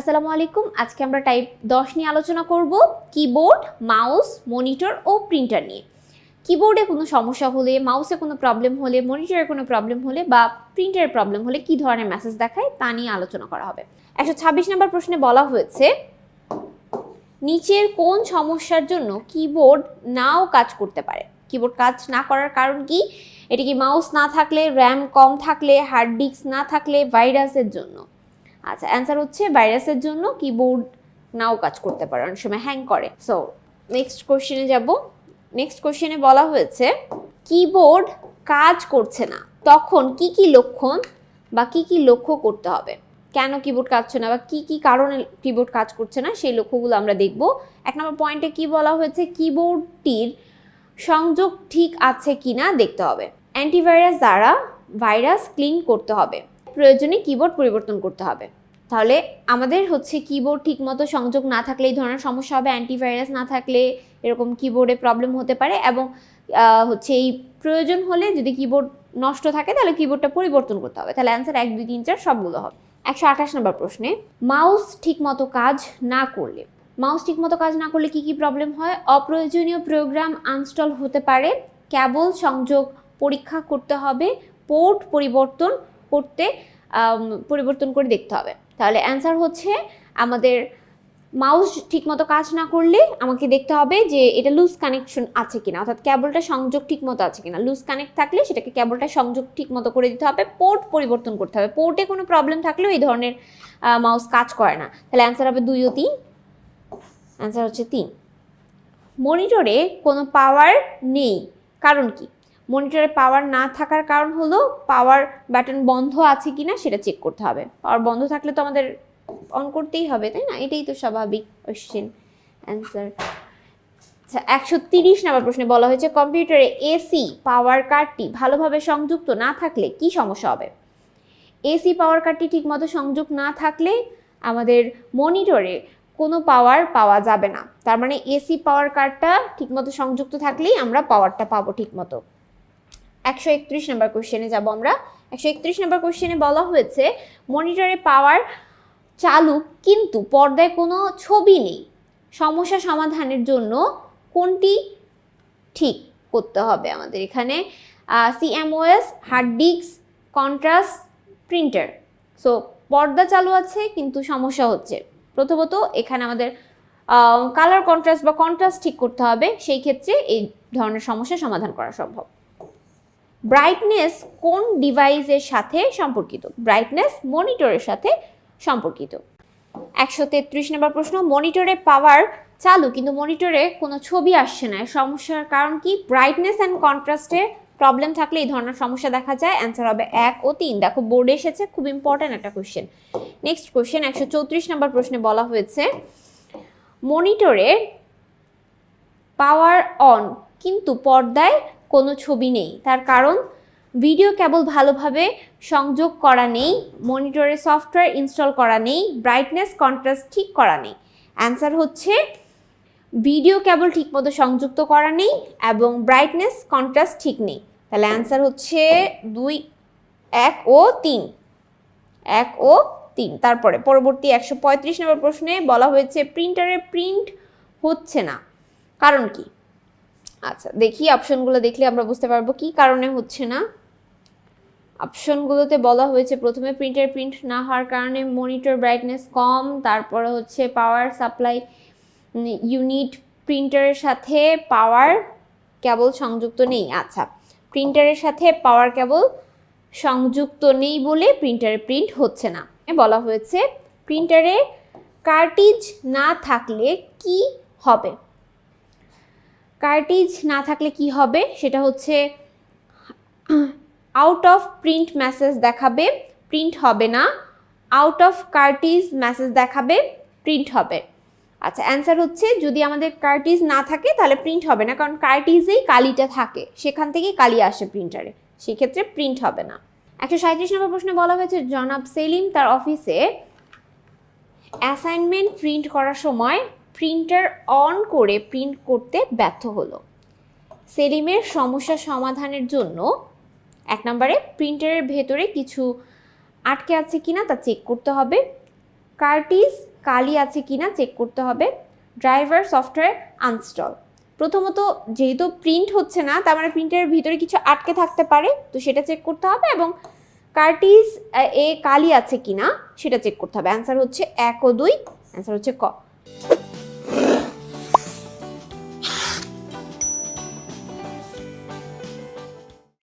আসসালামু আলাইকুম। আজকে আমরা টাইপ দশ নিয়ে আলোচনা করব কিবোর্ড মাউস মনিটর ও প্রিন্টার নিয়ে। কিবোর্ডে কোনো সমস্যা হলে মাউসে কোনো প্রবলেম হলে মনিটরে কোনো প্রবলেম হলে বা প্রিন্টারের প্রবলেম হলে কি ধরনের মেসেজ দেখায় তা নিয়ে আলোচনা করা হবে। একশো ছাব্বিশ নম্বর প্রশ্নে বলা হয়েছে, নিচের কোন সমস্যার জন্য কিবোর্ড নাও কাজ করতে পারে? কিবোর্ড কাজ না করার কারণ কি? এটি কি মাউস না থাকলে র্যাম কম থাকলে হার্ড ডিস্ক না থাকলে ভাইরাসের জন্য? আচ্ছা অ্যান্সার হচ্ছে ভাইরাসের জন্য কিবোর্ড নাও কাজ করতে পারে, অনেক সময় হ্যাং করে। সো নেক্সট কোশ্চেনে যাব। নেক্সট কোশ্চেনে বলা হয়েছে কিবোর্ড কাজ করছে না, তখন কি কি লক্ষণ বা কি কি লক্ষ্য করতে হবে? কেন কিবোর্ড কাজছে না বা কি কি কারণে কিবোর্ড কাজ করছে না, সেই লক্ষ্যগুলো আমরা দেখব। এক নম্বর পয়েন্টে কি বলা হয়েছে কিবোর্ডটির সংযোগ ঠিক আছে কিনা দেখতে হবে। অ্যান্টিভাইরাস দ্বারা ভাইরাস ক্লিন করতে হবে। প্রয়োজনে কিবোর্ড পরিবর্তন করতে হবে। তাহলে আমাদের হচ্ছে কিবোর্ড ঠিকমতো সংযোগ না থাকলে, এই ধরনের সমস্যা হবে অ্যান্টিভাইরাস না থাকলে এরকম কিবোর্ডে প্রবলেম হতে পারে এবং হচ্ছে এই প্রয়োজন হলে যদি কিবোর্ড নষ্ট থাকে তাহলে কিবোর্ডটা পরিবর্তন করতে হবে। তাহলে অ্যান্সার এক, দুই, তিন, চার সবগুলো হবে। একশো আঠাশ নম্বর প্রশ্নে মাউস ঠিকমতো কাজ না করলে মাউস ঠিকমতো কাজ না করলে কি কি প্রবলেম হয়? অপ্রয়োজনীয় প্রোগ্রাম আনস্টল হতে পারে কেবল সংযোগ পরীক্ষা করতে হবে পোর্ট পরিবর্তন করতে পরিবর্তন করে দেখতে হবে। তাহলে অ্যান্সার হচ্ছে আমাদের মাউস ঠিকমতো কাজ না করলে আমাকে দেখতে হবে যে এটা লুজ কানেকশন আছে কিনা, অর্থাৎ কেবলটা সংযোগ ঠিকমতো আছে কিনা। লুজ কানেক্ট থাকলে সেটাকে কেবলটা সংযোগ ঠিকমতো করে দিতে হবে পোর্ট পরিবর্তন করতে হবে। পোর্টে কোনো প্রবলেম থাকলেও এই ধরনের মাউস কাজ করে না। তাহলে অ্যান্সার হবে দুই ও তিন। অ্যান্সার হচ্ছে তিন। মনিটরে কোনো পাওয়ার নেই। কারণ কি? মনিটরে পাওয়ার না থাকার কারণ হলো পাওয়ার বাটন বন্ধ আছে কি না সেটা চেক করতে হবে। পাওয়ার বন্ধ থাকলে তো আমাদের অন করতেই হবে, তাই না? এটাই তো স্বাভাবিক কোয়েশ্চেন অ্যান্সার আচ্ছা একশো তিরিশ নম্বর প্রশ্নে বলা হয়েছে, কম্পিউটারে এসি পাওয়ার কার্ডটি ভালোভাবে সংযুক্ত না থাকলে কি সমস্যা হবে? এসি পাওয়ার কার্ডটি ঠিকমতো সংযোগ না থাকলে আমাদের মনিটরে কোনো পাওয়ার পাওয়া যাবে না। তার মানে এসি পাওয়ার কার্ডটা ঠিকমতো সংযুক্ত থাকলেই আমরা পাওয়ারটা পাবো ঠিকমতো। একশো একত্রিশ নম্বর কোশ্চেনে যাব আমরা। একশো একত্রিশ নম্বর কোশ্চেনে বলা হয়েছে মনিটরে পাওয়ার চালু কিন্তু পর্দায় কোনো ছবি নেই। সমস্যা সমাধানের জন্য কোনটি ঠিক করতে হবে আমাদের এখানে? CMOS hard disk contrast printer so পর্দা চালু আছে কিন্তু সমস্যা হচ্ছে। প্রথমত এখানে আমাদের কালার কন্ট্রাস্ট বা কন্ট্রাস্ট ঠিক করতে হবে। সেই ক্ষেত্রে এই ধরনের সমস্যা সমাধান করা সম্ভব। ব্রাইটনেস কোন ডিভাইসের সাথে সম্পর্কিত? ব্রাইটনেস মনিটরের সাথে সম্পর্কিত। একশো তেত্রিশ নম্বর প্রশ্ন মনিটরে পাওয়ার চালু, কিন্তু মনিটরে কোনো ছবি আসছে না। সমস্যার কারণ কি? ব্রাইটনেস অ্যান্ড কন্ট্রাস্টে প্রবলেম থাকলে এই ধরনের সমস্যা দেখা যায়। অ্যান্সার হবে এক ও তিন। দেখো বোর্ডে এসেছে, খুব ইম্পর্ট্যান্ট একটা কোশ্চেন নেক্সট কোশ্চেন একশো চৌত্রিশ নম্বর প্রশ্নে বলা হয়েছে মনিটরে পাওয়ার অন কিন্তু পর্দায় কোনো ছবি নেই। তার কারণ, ভিডিও কেবল ভালোভাবে সংযোগ করা নেই, মনিটরে সফটওয়্যার ইনস্টল করা নেই ব্রাইটনেস কন্ট্রাস্ট ঠিক করা নেই। অ্যান্সার হচ্ছে, ভিডিও কেবল ঠিকমতো সংযুক্ত করা নেই এবং ব্রাইটনেস কন্ট্রাস্ট ঠিক নেই। তাহলে অ্যান্সার হচ্ছে দুই, এক ও তিন। এক ও তিন। তারপরে পরবর্তী একশো পঁয়ত্রিশ নম্বর প্রশ্নে বলা হয়েছে প্রিন্টারে প্রিন্ট হচ্ছে না। কারণ কি? আচ্ছা দেখি অপশনগুলো দেখলে আমরা বুঝতে পারব কি কারণে হচ্ছে না। অপশনগুলোতে বলা হয়েছে, প্রথমে প্রিন্টার প্রিন্ট না হওয়ার কারণে মনিটর ব্রাইটনেস কম, তারপরে হচ্ছে পাওয়ার সাপ্লাই ইউনিট প্রিন্টারের সাথে পাওয়ার কেবল সংযুক্ত নেই। আচ্ছা প্রিন্টারের সাথে পাওয়ার কেবল সংযুক্ত নেই বলে প্রিন্টারে প্রিন্ট হচ্ছে না। বলা হয়েছে প্রিন্টারে কার্টিজ না থাকলে কি হবে? কার্টিজ না থাকলে কি হবে? সেটা হচ্ছে আউট অফ প্রিন্ট মেসেজ দেখাবে প্রিন্ট হবে না। আউট অফ কার্টিজ মেসেজ দেখাবে প্রিন্ট হবে। আচ্ছা অ্যান্সার হচ্ছে, যদি আমাদের কার্টিজ না থাকে, তাহলে প্রিন্ট হবে না, কারণ কার্টিজেই কালিটা থাকে। সেখান থেকেই কালি আসে প্রিন্টারে সেক্ষেত্রে প্রিন্ট হবে না। একশো সাঁত্রিশ নম্বর প্রশ্নে বলা হয়েছে, জনাব সেলিম তার অফিসে অ্যাসাইনমেন্ট প্রিন্ট করার সময় প্রিন্টার অন করে প্রিন্ট করতে ব্যর্থ হলো। সেলিমের সমস্যা সমাধানের জন্য এক নম্বরে প্রিন্টারের ভেতরে কিছু আটকে আছে কিনা তা চেক করতে হবে। কার্টিস কালি আছে কিনা চেক করতে হবে। ড্রাইভার সফটওয়্যার আনস্টল প্রথমত যেহেতু প্রিন্ট হচ্ছে না, তার মানে প্রিন্টারের ভিতরে কিছু আটকে থাকতে পারে, তো সেটা চেক করতে হবে এবং কার্টিস, এ কালি আছে কিনা সেটা চেক করতে হবে। অ্যান্সার হচ্ছে এক ও দুই অ্যান্সার হচ্ছে ক।